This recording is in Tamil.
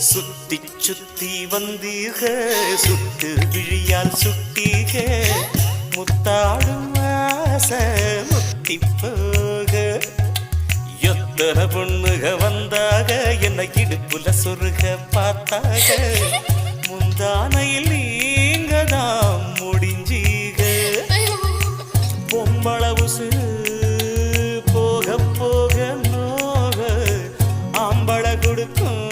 சுத்தி சுத்தி வந்தீக சுட்டு விழியால் சுட்டீக. முத்தாடும் ஆசை முத்தி போக. எத்தனை பொண்ணுக வந்தாக என்னை இடுப்புல சொருக பார்த்தாக. முந்தானையில் நீங்க தான் முடிஞ்சீக. பொம்பளவு சிறு போக போக நோக. ஆம்பளை கொடுக்கும்